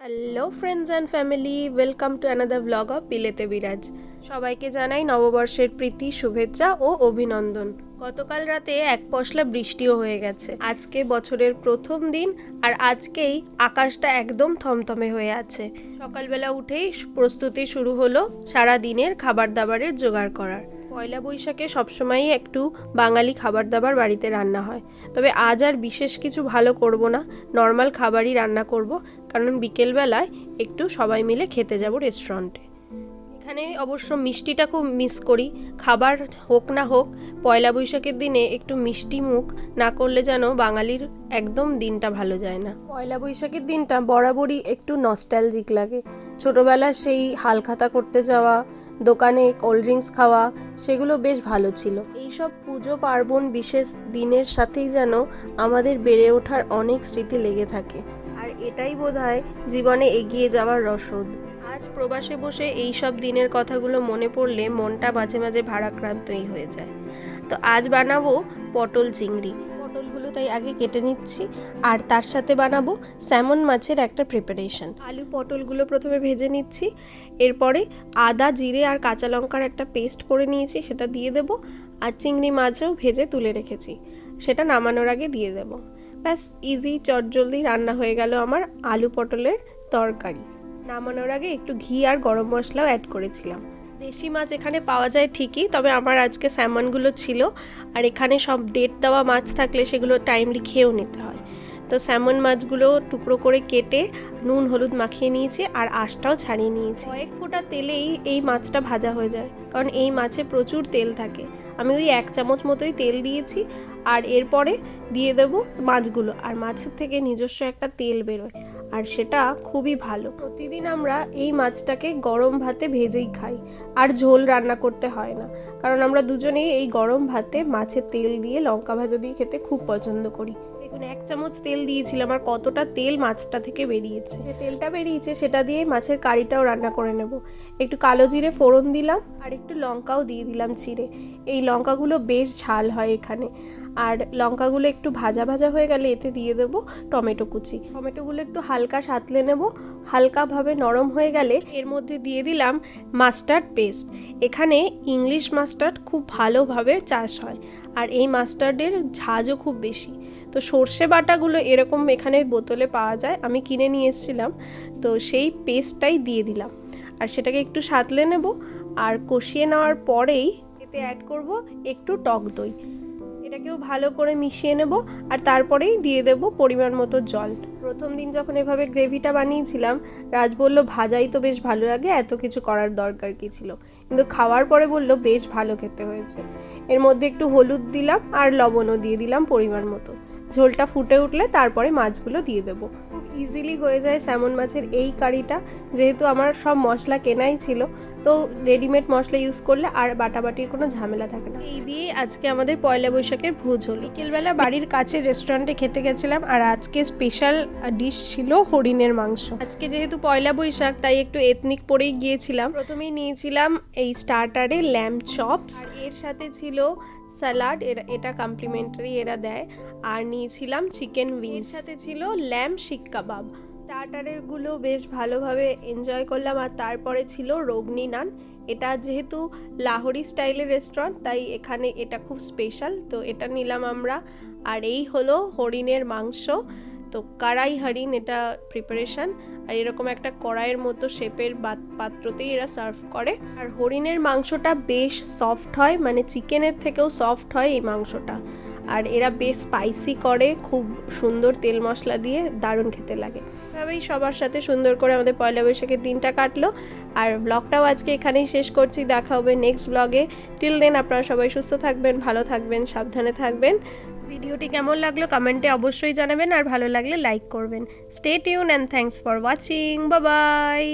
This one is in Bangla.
Hello friends and family welcome to another blog of বিলেতে Biraj সবাইকে জানাই নববর্ষের প্রীতি, শুভেচ্ছা ও অভিনন্দন। গতকাল রাতে এক পশলা বৃষ্টিও হয়ে গেছে। আজকে বছরের প্রথম দিন আর আজকেই আকাশটা একদম থমথমে হয়ে আছে। সকালবেলা উঠেই প্রস্তুতি শুরু হলো সারা দিনের খাবার দাবারের জোগাড় করার। পয়লা বৈশাখে সবসময়ই একটু বাঙালি খাবার দাবার বাড়িতে রান্না হয়। তবে আজ আর বিশেষ কিছু ভালো করব না, নর্মাল খাবারই রান্না করব, কারণ বিকেলবেলায় একটু সবাই মিলে খেতে যাব রেস্টুরেন্টে। এখানে অবশ্য মিষ্টিটা খুব মিস করি, খাবার হোক না হোক, পয়লা বৈশাখের দিনে একটু মিষ্টি মুখ না করলে যেন বাঙালির একদম দিনটা ভালো যায় না। পয়লা বৈশাখের দিনটা বরাবরই একটু নস্টালজিক লাগে। ছোটবেলার সেই হালখাতা করতে যাওয়া দোকানে কোল্ড ড্রিঙ্কস খাওয়া, সেগুলো বেশ ভালো ছিল। এইসব পুজো পার্বণ বিশেষ দিনের সাথেই যেন আমাদের বেড়ে ওঠার অনেক স্মৃতি লেগে থাকে। আর এটাই বোধহয় জীবনে এগিয়ে যাওয়ার রসদ। আজ প্রবাসে বসে এই সব দিনের কথাগুলো মনে পড়লে মনটা মাঝে মাঝে ভারাক্রান্তই হয়ে যায়। তো আজ বানাবো পটল চিংড়ি। তাই আগে কেটে নিচ্ছি, আর তার সাথে বানাবো স্যামন মাছের একটা প্রিপারেশন আলু পটলগুলো প্রথমে ভেজে নিচ্ছি, এরপরে আদা, জিরে আর কাঁচা লঙ্কার একটা পেস্ট করে নিয়েছি, সেটা দিয়ে দেব, আর চিংড়ি মাছও ভেজে তুলে রেখেছি, সেটা নামানোর আগে দিয়ে দেব। ব্যাস ইজি চটজলদি রান্না হয়ে গেল আমার আলু পটলের তরকারি। নামানোর আগে একটু ঘি আর গরম মশলাও অ্যাড করেছিলাম। দেশি মাছ এখানে পাওয়া যায় ঠিকই, তবে আমার আজকে স্যামনগুলো ছিল আর এখানে সব ডেট দেওয়া মাছ থাকলে সেগুলো টাইমলি খেয়েও নিতে হয়। তো স্যামন মাছগুলো টুকরো করে কেটে নুন, হলুদ মাখিয়ে নিয়েছি আর আঁশটাও ছাড়িয়ে নিয়েছি। কয়েক ফোঁটা তেলেই এই মাছটা ভাজা হয়ে যায়, কারণ এই মাছে প্রচুর তেল থাকে। আমি ওই এক চামচ মতোই তেল দিয়েছি আর এরপরে দিয়ে দেব মাছগুলো। আর মাছের থেকে নিজস্ব একটা তেল বেরোয়। আর সেটা খুবই ভালো। প্রতিদিন আমরা এই মাছটাকে গরম ভাতে ভেজেই খাই, আর ঝোল রান্না করতে হয় না। কারণ আমরা দুজনেই এই গরম ভাতে মাছের তেল দিয়ে লঙ্কা ভাজা দিয়ে খেতে খুব পছন্দ করি। দেখুন, এক চামচ তেল দিয়েছিলাম, আর কতটা তেল মাছটা থেকে বেরিয়েছে। যে তেলটা বেরিয়েছে, সেটা দিয়ে মাছের কারিটাও রান্না করে নেব। একটু কালো জিরে ফোড়ন দিলাম, আর একটু লঙ্কাও দিয়ে দিলাম চিড়ে এই লঙ্কাগুলো বেশ ঝাল হয় এখানে। আর লঙ্কাগুলো একটু ভাজা ভাজা হয়ে গেলে এতে দিয়ে দেবো টমেটো কুচি। টমেটোগুলো একটু হালকা সাতলে নেব। হালকাভাবে নরম হয়ে গেলে এর মধ্যে দিয়ে দিলাম মাস্টার্ড পেস্ট। এখানে ইংলিশ মাস্টার্ড খুব ভালোভাবে চাষ হয় আর এই মাস্টার্ডের ঝাঁজও খুব বেশি। তো সর্ষে বাটাগুলো এরকম এখানে বোতলে পাওয়া যায়। আমি কিনে নিয়ে এসেছিলাম। তো সেই পেস্টটাই দিয়ে দিলাম। আর সেটাকে একটু সাতলে নেব। আর কষিয়ে নেওয়ার পরেই এতে অ্যাড করব একটু টক দই। এটাকেও ভালো করে মিশিয়ে নেব আর তারপরেই দিয়ে দেব পরিমাণ মতো জল। প্রথম দিন যখন এভাবে গ্রেভিটা বানিয়েছিলাম, রাজ বলল, ভাজাই তো বেশ ভালো লাগে, এত কিছু করার দরকার কি ছিল? কিন্তু খাওয়ার পরে বলল, বেশ ভালো খেতে হয়েছে। এর মধ্যে একটু হলুদ দিলাম আর লবণও দিয়ে দিলাম পরিমাণ মতো। ঝোলটা ফুটে উঠলে তারপরে মাছগুলো দিয়ে দেবো। ইজিলি হয়ে যায় স্যামন মাছের এই কারিটা। যেহেতু আমার সব মশলা কেনাই ছিল, তো রেডিমেড মশলা ইউজ করলে আর বাটাবাটির কোনো ঝামেলা থাকে না। এই দিয়ে আজকে আমাদের পয়লা বৈশাখের ভোজ হলো। বিকেলবেলা বাড়ির কাছে রেস্টুরেন্টে খেতে গেছিলাম, আর আজকে স্পেশাল ডিশ ছিল হরিণের মাংস। আজকে যেহেতু পয়লা বৈশাখ, তাই একটু এথনিক পরেই গিয়েছিলাম। প্রথমেই নিয়েছিলাম এই স্টার্টারে ল্যাম্প চপস এর সাথে ছিল স্যালাড এটা কমপ্লিমেন্টারি এরা দেয়। আর নিয়েছিলাম চিকেন উইংস সাথে ছিল ল্যাম্প শিক কাবাব। স্টার্টারেরগুলো বেশ ভালোভাবে এনজয় করলাম। আর তারপরে ছিল রোগনি নান। এটা যেহেতু লাহোরি স্টাইলের রেস্টুরেন্ট তাই এখানে এটা খুব স্পেশাল তো এটা নিলাম আমরা। আর এই হলো হরিণের মাংস। তো কারাই হরিণ এটা প্রিপারেশন আর এরকম একটা কড়াইয়ের মতো শেপের পাত্রতেই এরা সার্ভ করে। আর হরিণের মাংসটা বেশ সফট হয় মানে চিকেনের থেকেও সফট হয় এই মাংসটা। আর এরা বেশ স্পাইসি করে, খুব সুন্দর তেল মশলা দিয়ে দারুণ খেতে লাগে। এভাবেই সবার সাথে সুন্দর করে আমাদের পয়লা বৈশাখের দিনটা কাটলো। আর ব্লগটাও আজকে এখানেই শেষ করছি। দেখা হবে নেক্সট ব্লগে টিল দেন আপনারা সবাই সুস্থ থাকবেন, ভালো থাকবেন, সাবধানে থাকবেন। ভিডিওটি কেমন লাগল কমেন্টে অবশ্যই জানাবেন। আর ভালো লাগলে লাইক করবেন। Stay tune and thanks for watching bye